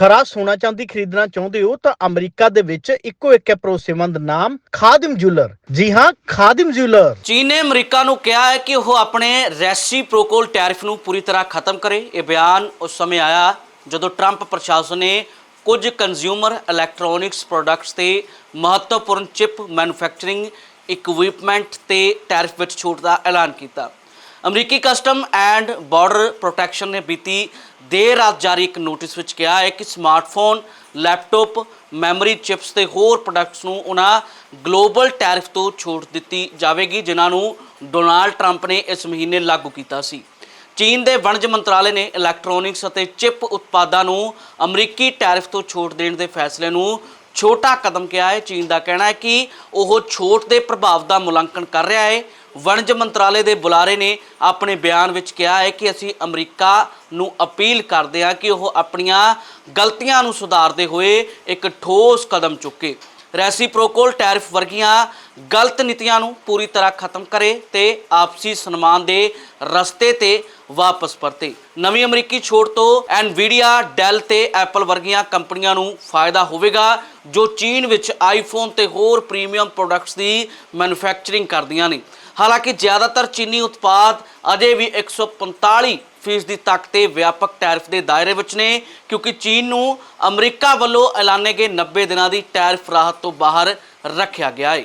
ਖਰਾ ਸੋਨਾ ਚਾਂਦੀ ਖਰੀਦਣਾ ਚਾਹੁੰਦੇ ਹੋ ਤਾਂ ਅਮਰੀਕਾ ਦੇ ਵਿੱਚ ਇੱਕੋ ਇੱਕ ਹੈ ਭਰੋਸੇਮੰਦ ਨਾਮ, ਖਾਦਿਮ ਜੁਐਲਰ। ਜੀ ਹਾਂ, ਖਾਦਿਮ ਜੁਐਲਰ। ਚੀਨ ਨੇ ਅਮਰੀਕਾ ਨੂੰ ਕਿਹਾ ਹੈ ਕਿ ਉਹ ਆਪਣੇ ਰੈਸੀਪ੍ਰੋਕਲ ਟੈਰਿਫ ਨੂੰ ਪੂਰੀ ਤਰ੍ਹਾਂ ਖਤਮ ਕਰੇ। ਇਹ ਬਿਆਨ ਉਸ ਸਮੇਂ ਆਇਆ ਜਦੋਂ ਟਰੰਪ ਪ੍ਰਸ਼ਾਸਨ ਨੇ ਕੁਝ ਕੰਜ਼ਿਊਮਰ ਇਲੈਕਟ੍ਰੋਨਿਕਸ ਪ੍ਰੋਡਕਟਸ ਤੇ ਮਹੱਤਵਪੂਰਨ ਚਿਪ ਮੈਨੂਫੈਕਚਰਿੰਗ ਇਕਵਿਪਮੈਂਟ ਤੇ ਟੈਰਿਫ ਵਿੱਚ ਛੋਟ ਦਾ ਐਲਾਨ ਕੀਤਾ। ਅਮਰੀਕੀ ਕਸਟਮ ਐਂਡ ਬਾਰਡਰ ਪ੍ਰੋਟੈਕਸ਼ਨ ਨੇ ਬੀਤੀ ਦੇਰ ਰਾਤ ਜਾਰੀ ਇੱਕ ਨੋਟਿਸ ਵਿੱਚ ਕਿਹਾ ਹੈ ਕਿ ਸਮਾਰਟਫੋਨ, ਲੈਪਟਾਪ, ਮੈਮਰੀ ਚਿਪਸ ਤੇ ਹੋਰ ਪ੍ਰੋਡਕਟਸ ਨੂੰ ਉਹਨਾਂ ਗਲੋਬਲ ਟੈਰਿਫ ਤੋਂ ਛੋਟ ਦਿੱਤੀ ਜਾਵੇਗੀ, ਜਿਨ੍ਹਾਂ ਨੂੰ ਡੋਨਾਲਡ ਟਰੰਪ ਨੇ ਇਸ ਮਹੀਨੇ ਲਾਗੂ ਕੀਤਾ ਸੀ। ਚੀਨ ਦੇ ਵਣਜ ਮੰਤਰਾਲੇ ਨੇ ਇਲੈਕਟ੍ਰੋਨਿਕਸ ਅਤੇ ਚਿਪ ਉਤਪਾਦਾਂ ਨੂੰ ਅਮਰੀਕੀ ਟੈਰਿਫ ਤੋਂ ਛੋਟ ਦੇਣ ਦੇ ਫੈਸਲੇ ਨੂੰ ਛੋਟਾ ਕਦਮ ਕਿਹਾ ਹੈ। ਚੀਨ ਦਾ ਕਹਿਣਾ ਹੈ ਕਿ ਉਹ ਛੋਟ ਦੇ ਪ੍ਰਭਾਵ ਦਾ ਮੁਲਾਂਕਣ ਕਰ ਰਿਹਾ ਹੈ। ਵਣਜ ਮੰਤਰਾਲੇ ਦੇ ਬੁਲਾਰੇ ਨੇ ਆਪਣੇ ਬਿਆਨ ਵਿੱਚ ਕਿਹਾ ਹੈ ਕਿ ਅਸੀਂ ਅਮਰੀਕਾ ਨੂੰ ਅਪੀਲ ਕਰਦੇ ਹਾਂ ਕਿ ਉਹ ਆਪਣੀਆਂ ਗਲਤੀਆਂ ਨੂੰ ਸੁਧਾਰਦੇ ਹੋਏ ਇੱਕ ਠੋਸ ਕਦਮ ਚੁੱਕੇ। ਰੈਸੀਪ੍ਰੋਕਲ ਟੈਰਿਫ ਵਰਗੀਆਂ ਗਲਤ ਨੀਤੀਆਂ ਨੂੰ ਪੂਰੀ ਤਰ੍ਹਾਂ ਖਤਮ ਕਰੇ ਤੇ ਆਪਸੀ ਸਨਮਾਨ ਦੇ ਰਸਤੇ ਤੇ ਵਾਪਸ ਪਰਤੇ। ਨਵੀਂ ਅਮਰੀਕੀ ਛੋੜ ਤੋਂ ਐਨਵੀਡੀਆ, ਡੈਲ ਤੇ ਐਪਲ ਵਰਗੀਆਂ ਕੰਪਨੀਆਂ ਨੂੰ ਫਾਇਦਾ ਹੋਵੇਗਾ, ਜੋ ਚੀਨ ਵਿੱਚ ਆਈਫੋਨ ਤੇ ਹੋਰ ਪ੍ਰੀਮੀਅਮ ਪ੍ਰੋਡਕਟਸ ਦੀ ਮੈਨੂਫੈਕਚਰਿੰਗ ਕਰਦੀਆਂ ਨੇ। ਹਾਲਾਂਕਿ ਜ਼ਿਆਦਾਤਰ ਚੀਨੀ ਉਤਪਾਦ ਅਜੇ ਵੀ 145 ਫੀਸਦੀ ਤੱਕ ਤੇ ਵਿਆਪਕ ਟੈਰਿਫ ਦੇ ਦਾਇਰੇ ਵਿੱਚ ਨੇ, ਕਿਉਂਕਿ ਚੀਨ ਨੂੰ ਅਮਰੀਕਾ ਵੱਲੋਂ ਐਲਾਨੇ ਗਏ 90 ਦਿਨਾਂ ਦੀ ਟੈਰਿਫ ਰਾਹਤ ਤੋਂ ਬਾਹਰ ਰੱਖਿਆ ਗਿਆ ਹੈ